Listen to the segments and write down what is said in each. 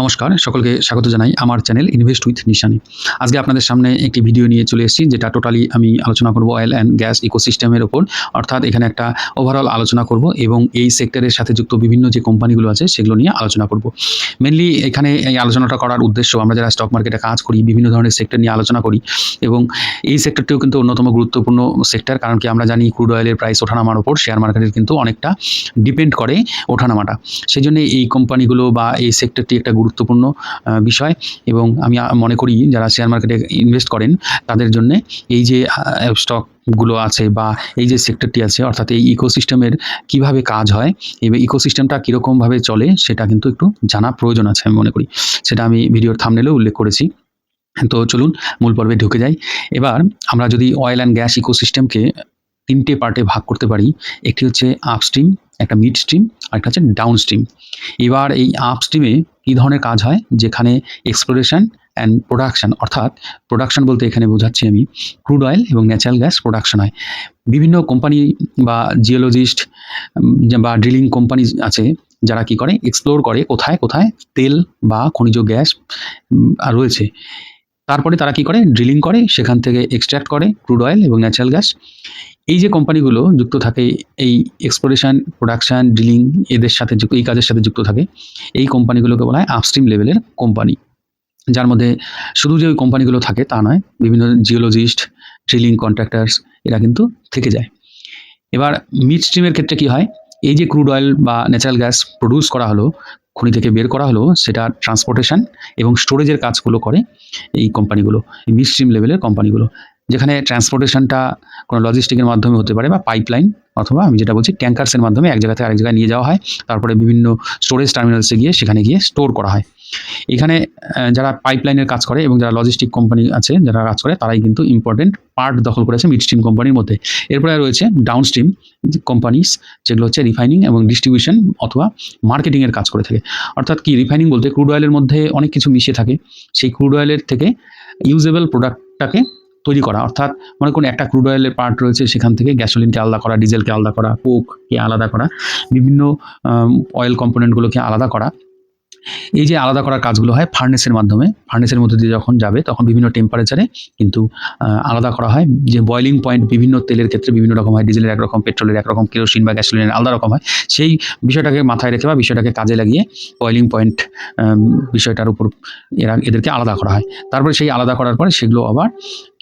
নমস্কার, সকলকে স্বাগত জানাই আমার চ্যানেল ইনভেস্ট উইথ নিশানি আজকে আপনাদের সামনে একটি ভিডিও নিয়ে চলে এসেছি, যেটা টোটালি আমি আলোচনা করব অয়েল অ্যান্ড গ্যাস ইকোসিস্টেমের ওপর, অর্থাৎ এখানে একটা ওভারঅল আলোচনা করব এবং এই সেক্টরের সাথে যুক্ত বিভিন্ন যে কোম্পানিগুলো আছে, সেগুলো নিয়ে আলোচনা করব। মেনলি এখানে এই আলোচনাটা করার উদ্দেশ্য, আমরা যারা স্টক মার্কেটে কাজ করি, বিভিন্ন ধরনের সেক্টর নিয়ে আলোচনা করি, এবং এই সেক্টরটিও কিন্তু অন্যতম গুরুত্বপূর্ণ সেক্টর কারণ কি আমরা জানি ক্রুড অয়েলের প্রাইস ওঠানামার ওপর শেয়ার মার্কেটের কিন্তু অনেকটা ডিপেন্ড করে ওঠানামাটা। সেই জন্য এই কোম্পানিগুলো বা এই সেক্টরটি একটা গুরুত্বপূর্ণ বিষয় এবং আমি মনে করি যারা শেয়ার মার্কেটে ইনভেস্ট করেন তাদের জন্য এই যে স্টকগুলো আছে বা এই যে সেক্টরটি আছে অর্থাৎ এই ইকোসিস্টেমের কীভাবে কাজ হয় এবং ইকোসিস্টেমটা কীরকমভাবে চলে সেটা কিন্তু একটু জানা প্রয়োজন আছে আমি মনে করি। সেটা আমি ভিডিওর থামনেলেও উল্লেখ করেছি। তো চলুন মূল পর্বে ঢুকে যাই। এবার আমরা যদি অয়েল অ্যান্ড গ্যাস ইকোসিস্টেমকে তিনটে পার্টে ভাগ করতে পারি, একটি হচ্ছে আপস্ট্রিম একটা মিড স্ট্রিম আর একটা হচ্ছে ডাউন স্ট্রিম এবার এই আপস্ট্রিমে কী ধরনের কাজ হয়? যেখানে এক্সপ্লোরেশন অ্যান্ড প্রোডাকশন অর্থাৎ প্রোডাকশন বলতে এখানে বোঝাচ্ছি আমি ক্রুড অয়েল এবং ন্যাচারাল গ্যাস প্রোডাকশন হয়। বিভিন্ন কোম্পানি বা জিওলজিস্ট বা ড্রিলিং কোম্পানি আছে, যারা কি করে? এক্সপ্লোর করে কোথায় কোথায় তেল বা খনিজ গ্যাস রয়েছে। তারপরে তারা কি করে? ড্রিলিং করে, সেখান থেকে এক্সট্র্যাক্ট করে ক্রুড অয়েল এবং ন্যাচারাল গ্যাস এই যে কোম্পানিগুলো যুক্ত থাকে, এই এক্সপ্লোরেশন প্রোডাকশন ড্রিলিং এদের সাথে যুক্ত, এই কাজের সাথে যুক্ত থাকে, এই কোম্পানিগুলোকে বলা হয় আপস্ট্রিম লেভেলের কোম্পানি। যার মধ্যে শুধু যে ওই কোম্পানিগুলো থাকে তা নয়, বিভিন্ন জিওলজিস্ট ড্রিলিং কন্ট্রাক্টার্স এরা কিন্তু থেকে যায়। এবার মিড স্ট্রিমের ক্ষেত্রে কি হয়, এই যে ক্রুড অয়েল বা ন্যাচারাল গ্যাস প্রডিউস করা হলো, খনি থেকে বের করা হলো, সেটা ট্রান্সপোর্টেশন এবং স্টোরেজের কাজগুলো করে এই কোম্পানিগুলো মিড স্ট্রিম লেভেলের কোম্পানিগুলো। যেখানে ট্রান্সপোর্টেশনটা কোনো লজিস্টিকের মাধ্যমে হতে পারে বা পাইপলাইন অথবা আমি যেটা বলছি ট্যাঙ্কার্সের মাধ্যমে এক জায়গা থেকে আরেক জায়গায় নিয়ে যাওয়া হয়। তারপরে বিভিন্ন স্টোরেজ টার্মিনালসে গিয়ে সেখানে গিয়ে স্টোর করা হয়। এখানে যারা পাইপলাইনের কাজ করে এবং যারা লজিস্টিক কোম্পানি আছে যারা কাজ করে, তারাই কিন্তু ইম্পর্টেন্ট পার্ট দখল করেছে মিড স্ট্রিম কোম্পানির মধ্যে। এরপরে রয়েছে ডাউন স্ট্রিম কোম্পানিস যেগুলো হচ্ছে রিফাইনিং এবং ডিস্ট্রিবিউশন অথবা মার্কেটিংয়ের কাজ করে থাকে। অর্থাৎ কি রিফাইনিং বলতে ক্রুড অয়েলের মধ্যে অনেক কিছু মিশে থাকে। সেই ক্রুড অয়েলের থেকে ইউজেবল প্রোডাক্টটাকে তৈরি করা। অর্থাৎ মনে করুন একটা ক্রুড অয়েলের পার্ট রয়েছে, সেখান থেকে গ্যাসোলিনকে আলাদা করা ডিজেলকে আলাদা করা কোককে আলাদা করা, বিভিন্ন অয়েল কম্পোনেন্টগুলোকে আলাদা করা। এই যে আলাদা করার কাজগুলো হয় ফার্নেসের মাধ্যমে। ফার্নেসের মধ্যে দিয়ে যখন যাবে, তখন বিভিন্ন টেম্পারেচারে কিন্তু আলাদা করা হয়। যে বয়লিং পয়েন্ট বিভিন্ন তেলের ক্ষেত্রে বিভিন্ন রকম হয় ডিজেলের একরকম পেট্রোলের একরকম কেরোসিন বা গ্যাসোলিনের আলাদা রকম হয়। সেই বিষয়টাকে মাথায় রেখে বা বিষয়টাকে কাজে লাগিয়ে বয়লিং পয়েন্ট বিষয়টার উপর এরা, এদেরকে আলাদা করা হয়। তারপরে সেই আলাদা করার পরে সেগুলো আবার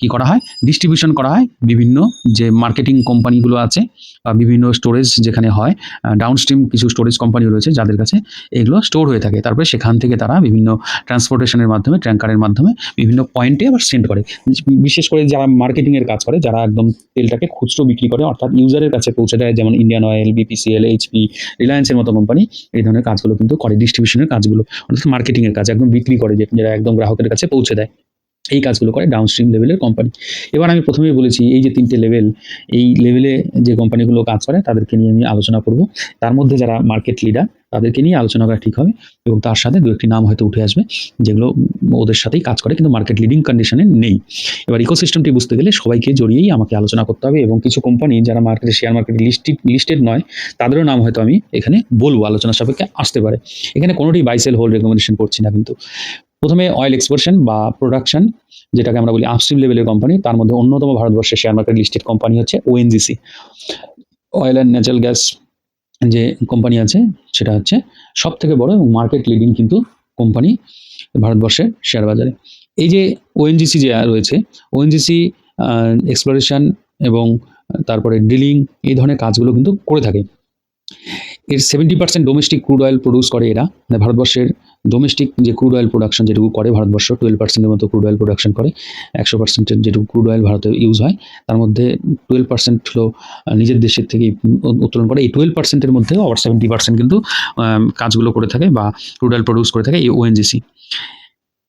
কি করা হয়? ডিস্ট্রিবিউশন করা হয়। বিভিন্ন যে মার্কেটিং কোম্পানিগুলো আছে বা বিভিন্ন স্টোরেজ যেখানে হয় ডাউনস্ট্রিম কিছু স্টোরেজ কোম্পানি রয়েছে যাদের কাছে এগুলো স্টোর হয়ে থাকে। তারপরে সেখান থেকে তারা বিভিন্ন ট্রান্সপোর্টেশনের মাধ্যমে ট্যাঙ্কারের মাধ্যমে বিভিন্ন পয়েন্টে আবার সেন্ড করে। বিশেষ করে যারা মার্কেটিংয়ের কাজ করে, যারা একদম তেলটাকে খুচরো বিক্রি করে, অর্থাৎ ইউজারের কাছে পৌঁছে দেয়, যেমন ইন্ডিয়ান অয়েল বিপিসিএল এইচপি রিলায়েন্সের মতো কোম্পানি এই ধরনের কাজগুলো কিন্তু করে। ডিস্ট্রিবিউশনের কাজগুলো, অর্থাৎ মার্কেটিংয়ের কাজ, একদম বিক্রি করে, যে- যারা একদম গ্রাহকের কাছে পৌঁছে দেয়। এই কাজগুলো করে ডাউনস্ট্রিম লেভেলের কোম্পানি এবার আমি প্রথমেই বলেছি, এই যে তিনটে লেভেল এই লেভেলে যে কোম্পানিগুলো কাজ করে, তাদেরকে নিয়ে আমি আলোচনা করব। তার মধ্যে যারা মার্কেট লিডার তাদেরকে নিয়ে আলোচনা করা ঠিক হবে এবং তার সাথে দু একটি নাম হয়তো উঠে আসবে, যেগুলো ওদের সাথেই কাজ করে, কিন্তু মার্কেট লিডিং কন্ডিশনে নেই। এবার ইকোসিস্টেমটি বুঝতে গেলে সবাইকে জড়িয়েই আমাকে আলোচনা করতে হবে এবং কিছু কোম্পানি যারা মার্কেটে শেয়ার মার্কেটে লিস্টেড লিস্টেড নয়, তাদেরও নাম হয়তো আমি এখানে বলব, আলোচনা সাপেক্ষে আসতে পারে। এখানে কোনোটি বাইসেল হোল্ড রেকমেন্ডেশন করছি না কিন্তু। প্রথমে অয়েল এক্সপোর্শন বা প্রোডাকশন যেটাকে আমরা বলি আপস্ট্রিম লেভেলের কোম্পানি তার মধ্যে অন্যতম ভারতবর্ষের শেয়ার মার্কেট লিস্টেড কোম্পানি হচ্ছে ONGC oil and natural gas যে কোম্পানি আছে, সেটা হচ্ছে সব থেকে বড় এবং মার্কেট লিডিং কিন্তু কোম্পানি ভারতবর্ষের শেয়ার বাজারে। এই যে ওএনজিসি যে রয়েছে ওএনজিসি এক্সপ্লোরেশন এবং তারপরে ড্রিলিং এই ধরনের কাজগুলো কিন্তু করে থাকে। এর seventy percent domestic crude oil produce করে এরা। মানে ভারতবর্ষের ডোমেস্টিক যে ক্রুড অয়েল প্রোডাকশন যেটুকু করে ভারতবর্ষ টুয়েলভ পার্সেন্টের মতো ক্রুড অয়েল প্রোডাকশন করে, একশো পার্সেন্টের যেটুকু ক্রুড অয়েল ভারতে ইউজ হয়। তার মধ্যে টুয়েলভ পার্সেন্ট হলো নিজের দেশের থেকে উত্তোলন করে। এই টুয়েলভ পার্সেন্টের মধ্যেও আবার সেভেন্টি পার্সেন্ট কিন্তু কাজগুলো করে থাকে বা ক্রুড অয়েল প্রডিউস করে থাকে এই ওএনজিসি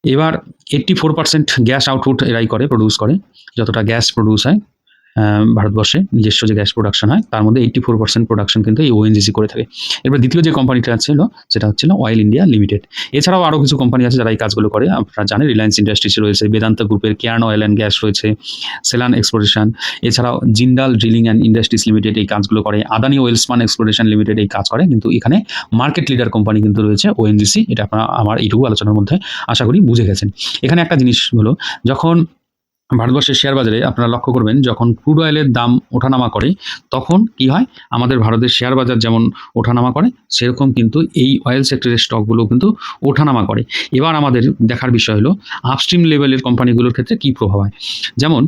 এবার eighty four percent gas output এরাই করে প্রডিউস করে। যতটা গ্যাস প্রডিউস হয় ভারতবর্ষে নিজস্ব যে গ্যাস প্রোডাকশন হয়, তার মধ্যে এইট্টি ফোর পার্সেন্ট প্রোডাকশন কিন্তু এই ওএনজিসি করে থাকে। এরপর দ্বিতীয় যে কোম্পানিটা ছিল, সেটা হচ্ছিল অয়েল ইন্ডিয়া লিমিটেড এছাড়াও আরও কিছু কোম্পানি আছে যারা এই কাজগুলো করে, আপনারা জানেন রিলায়েন্স ইন্ডাস্ট্রিজ রয়েছে, বেদান্ত গ্রুপের কেয়ার্ন অয়েল অ্যান্ড গ্যাস রয়েছে সেলান এক্সপ্লোরেশন এছাড়াও Jindal drilling and industries limited এই কাজগুলো করে আদানি ওয়েলসমান এক্সপ্লোরেশন লিমিটেড এই কাজ করে, কিন্তু এখানে মার্কেট লিডার কোম্পানি কিন্তু রয়েছে ওএনজিসি এটা আপনারা আমার এইটুকু আলোচনার মধ্যে আশা করি বুঝে গেছেন। এখানে একটা জিনিস হলো, যখন ভারতবর্ষের শেয়ার বাজারে আপনারা লক্ষ্য করবেন, যখন ক্রুড অয়েলের দাম ওঠানামা করে, তখন কি হয়? আমাদের ভারতের শেয়ার বাজার যেমন ওঠানামা করে, সেরকম কিন্তু এই অয়েল সেক্টরের স্টকগুলো কিন্তু ওঠানামা করে। এবার আমাদের দেখার বিষয় হলো আপস্ট্রিম লেভেলের কোম্পানিগুলোর ক্ষেত্রে কী প্রভাব হয়? যেমন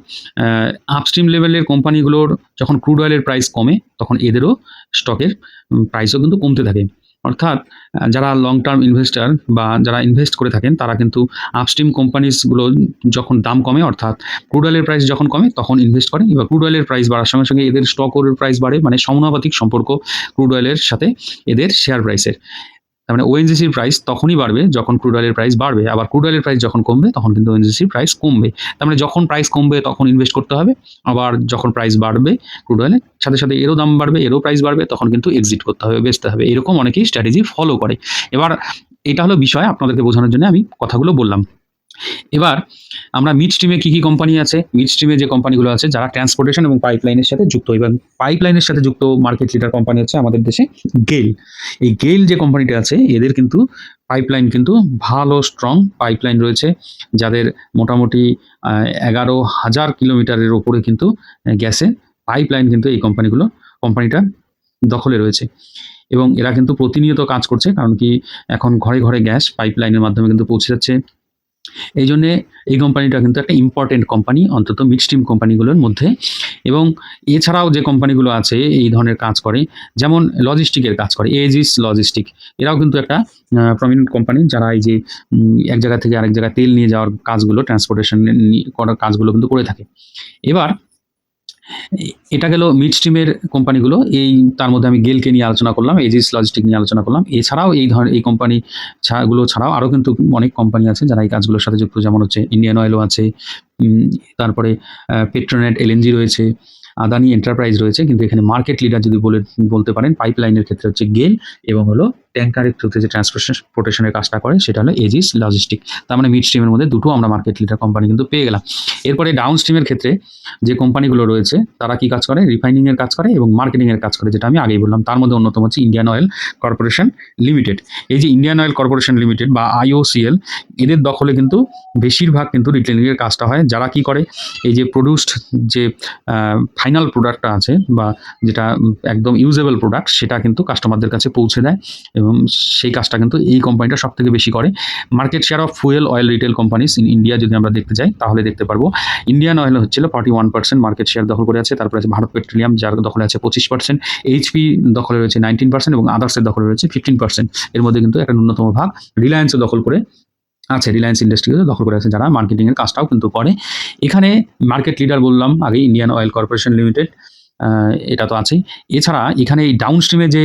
আপস্ট্রিম লেভেলের কোম্পানিগুলোর যখন ক্রুড অয়েলের প্রাইস কমে, তখন এদেরও স্টকের প্রাইসও কিন্তু কমতে থাকে। অর্থাৎ যারা লং টার্ম ইনভেস্টার বা যারা ইনভেস্ট করে থাকেন, তারা কিন্তু আপস্ট্রিম কোম্পানিজগুলো যখন দাম কমে, অর্থাৎ ক্রুড অয়েলের প্রাইস যখন কমে, তখন ইনভেস্ট করে এবার ক্রুড অয়েলের প্রাইস বাড়ার সঙ্গে সঙ্গে এদের স্টকের প্রাইস বাড়ে মানে সমানুপাতিক সম্পর্ক ক্রুড অয়েলের সাথে এদের শেয়ার প্রাইসের তার মানে ওএনজিসির প্রাইস তখনই বাড়বে যখন ক্রুড অয়েলের প্রাইস বাড়বে। আবার ক্রুড অয়েলের প্রাইস যখন কমবে, তখন কিন্তু ওএনজিসির প্রাইস কমবে। তার মানে যখন প্রাইস কমবে, তখন ইনভেস্ট করতে হবে। আবার যখন প্রাইস বাড়বে ক্রুড অয়েলের সাথে সাথে এরও দাম বাড়বে, এরও প্রাইস বাড়বে, তখন কিন্তু এক্সিট করতে হবে, বেচতে হবে। এরকম অনেকেই স্ট্র্যাটেজি ফলো করে। এবার এটা হলো বিষয় আপনাদেরকে বোঝানোর জন্য আমি কথাগুলো বললাম। এবার আমরা মিড স্ট্রিমে কী কী কোম্পানি আছে? মিড স্ট্রিমে যে কোম্পানিগুলো আছে, যারা ট্রান্সপোর্টেশন এবং পাইপলাইনের সাথে যুক্ত। এবং পাইপলাইনের সাথে যুক্ত মার্কেট লিডার কোম্পানি হচ্ছে আমাদের দেশে গেল এই গেল যে কোম্পানিটা আছে, এদের কিন্তু পাইপলাইন কিন্তু ভালো স্ট্রং পাইপলাইন রয়েছে, যাদের মোটামুটি এগারো হাজার কিলোমিটারের ওপরে কিন্তু গ্যাসে পাইপলাইন কিন্তু এই কোম্পানিগুলো কোম্পানিটা দখলে রয়েছে। এবং এরা কিন্তু প্রতিনিয়ত কাজ করছে, কারণ কি এখন ঘরে ঘরে গ্যাস পাইপলাইনের মাধ্যমে কিন্তু পৌঁছে যাচ্ছে। এই জন্যে এই কোম্পানিটা কিন্তু একটা ইম্পর্টেন্ট কোম্পানি, অন্তত মিড স্ট্রিম কোম্পানিগুলোর মধ্যে। এবং এছাড়াও যে কোম্পানিগুলো আছে, এই ধরনের কাজ করে, যেমন লজিস্টিকের কাজ করে এজিস লজিস্টিক এরাও কিন্তু একটা প্রমিনেন্ট কোম্পানি, যারা এই যে এক জায়গা থেকে আরেক জায়গায় তেল নিয়ে যাওয়ার কাজগুলো ট্রান্সপোর্টেশন করার কাজগুলো কিন্তু করে থাকে। এবার এটা গেল মিড স্ট্রিমের কোম্পানিগুলো এই তার মধ্যে আমি গেলকে নিয়ে আলোচনা করলাম এজিস লজিস্টিক নিয়ে আলোচনা করলাম। এছাড়াও এই ধরনের এই কোম্পানি গুলো ছাড়াও আরও কিন্তু অনেক কোম্পানি আছে যারা এই কাজগুলোর সাথে যুক্ত। যেমন হচ্ছে ইন্ডিয়ান অয়েলও আছে তারপরে পেট্রোনেট এলএনজি রয়েছে আদানি এন্টারপ্রাইজ রয়েছে। কিন্তু এখানে মার্কেট লিডার যদি বলে, বলতে পারেন পাইপলাইনের ক্ষেত্রে হচ্ছে গেল এবং হলো ট্যাঙ্কারের থ্রুতে যে ট্রান্সপোর্টেশনের কাজটা করে, সেটা হলো এজিস লজিস্টিক তার মানে মিড স্ট্রিমের মধ্যে দুটো আমরা মার্কেট লিডার কোম্পানি কিন্তু পেয়ে গেলাম। এরপরে ডাউন স্ট্রিমের ক্ষেত্রে যে কোম্পানিগুলো রয়েছে, তারা কি কাজ করে? রিফাইনিংয়ের কাজ করে এবং মার্কেটিংয়ের কাজ করে, যেটা আমি আগেই বললাম। তার মধ্যে অন্যতম হচ্ছে ইন্ডিয়ান অয়েল কর্পোরেশন লিমিটেড এই যে ইন্ডিয়ান অয়েল কর্পোরেশন লিমিটেড বা আইওসিএল এদের দখলে কিন্তু বেশিরভাগ কিন্তু রিটেলিংয়ের কাজটা হয়। যারা কি করে? এই যে প্রডিউসড যে ফাইনাল প্রোডাক্টটা আছে বা যেটা একদম ইউজেবল প্রোডাক্ট সেটা কিন্তু কাস্টমারদের কাছে পৌঁছে দেয় এবং সেই কাজটা কিন্তু এই কোম্পানিটা সব থেকে বেশি করে। Market share of fuel oil retail companies in India যদি আমরা দেখতে যাই, তাহলে দেখতে পারব ইন্ডিয়ান অয়েল হচ্ছিল forty one percent market share দখল করে আছে, তারপরে আছে ভারত পেট্রোলিয়াম যার দখলে আছে পঁচিশ পার্সেন্ট এইচপি দখলে রয়েছে নাইনটিন পার্সেন্ট এবং আদার্সের দখলে রয়েছে ফিফটিন পার্সেন্ট এর মধ্যে কিন্তু একটা ন্যূনতম ভাগ রিলায়েন্সও দখল করে আছে রিলায়েন্স ইন্ডাস্ট্রিজও দখল করে আছে, যারা মার্কেটিংয়ের কাজটাও কিন্তু করে। এখানে মার্কেট লিডার বললাম আগে ইন্ডিয়ান অয়েল কর্পোরেশন লিমিটেড এটা তো আছেই। এছাড়া এখানে এই ডাউন স্ট্রিমে যে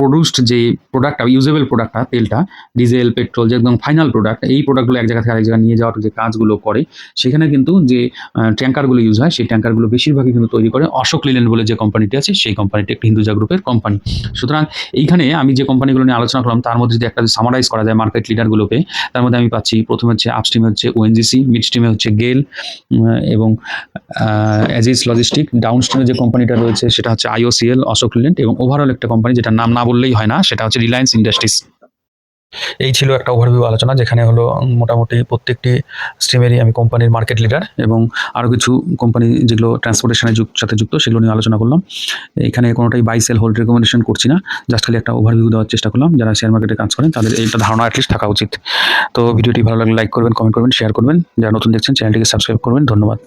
প্রডিউসড যে প্রোডাক্টটা ইউজেবল প্রোডাক্টটা তেলটা ডিজেল পেট্রোল যে একদম ফাইনাল প্রোডাক্ট এই প্রোডাক্টগুলো এক জায়গা থেকে আরেক জায়গায় নিয়ে যাওয়ার যে কাজগুলো করে, সেখানে কিন্তু যে ট্যাঙ্কারগুলো ইউজ হয়, সেই ট্যাঙ্কারগুলো বেশিরভাগই কিন্তু তৈরি করে অশোক লিল্যান্ড বলে যে কোম্পানিটি আছে, সেই কোম্পানিটি একটা হিন্দুজা গ্রুপের কোম্পানি সুতরাং এইখানে আমি যে কোম্পানিগুলো নিয়ে আলোচনা করলাম, তার মধ্যে যদি একটা সামারাইজ করা যায় মার্কেট লিডারগুলোকে তার মধ্যে আমি পাচ্ছি প্রথমে হচ্ছে আপস্ট্রিমে হচ্ছে ওএনজিসি মিড স্ট্রিমে হচ্ছে গেল এবং অ্যাজিস লজিস্টিক ডাউন স্ট্রিমে যে কোম্পানিটা রয়েছে, সেটা হচ্ছে আইওসিএল অশোক লিল্যান্ড, এবং ওভারঅল একটা কোম্পানি যেটা নাম না বললেই হয় না, সেটা হচ্ছে রিলায়েন্স ইন্ডাস্ট্রিজ এই ছিল একটা ওভারভিউ আলোচনা, যেখানে হলো মোটামুটি প্রত্যেকটি স্ট্রিমেরই আমি কোম্পানির মার্কেট লিডার এবং আরও কিছু কোম্পানি যেগুলো ট্রান্সপোর্টেশনের যুগ, সাথে যুক্ত, সেগুলো নিয়ে আলোচনা করলাম। এখানে কোনোটাই বাই সেল হোল্ড রেকমেন্ডেশন করছি না জাস্ট খালি একটা ওভারভিউ দেওয়ার চেষ্টা করলাম। যারা শেয়ার মার্কেটে কাজ করেন, তাদের এইটা ধারণা অ্যাটলিস্ট থাকা উচিত। তো ভিডিওটি ভালো লাগলে লাইক করবেন কমেন্ট করবেন শেয়ার করবেন। যারা নতুন দেখছেন চ্যানেলটিকে সাবস্ক্রাইব করবেন। ধন্যবাদ।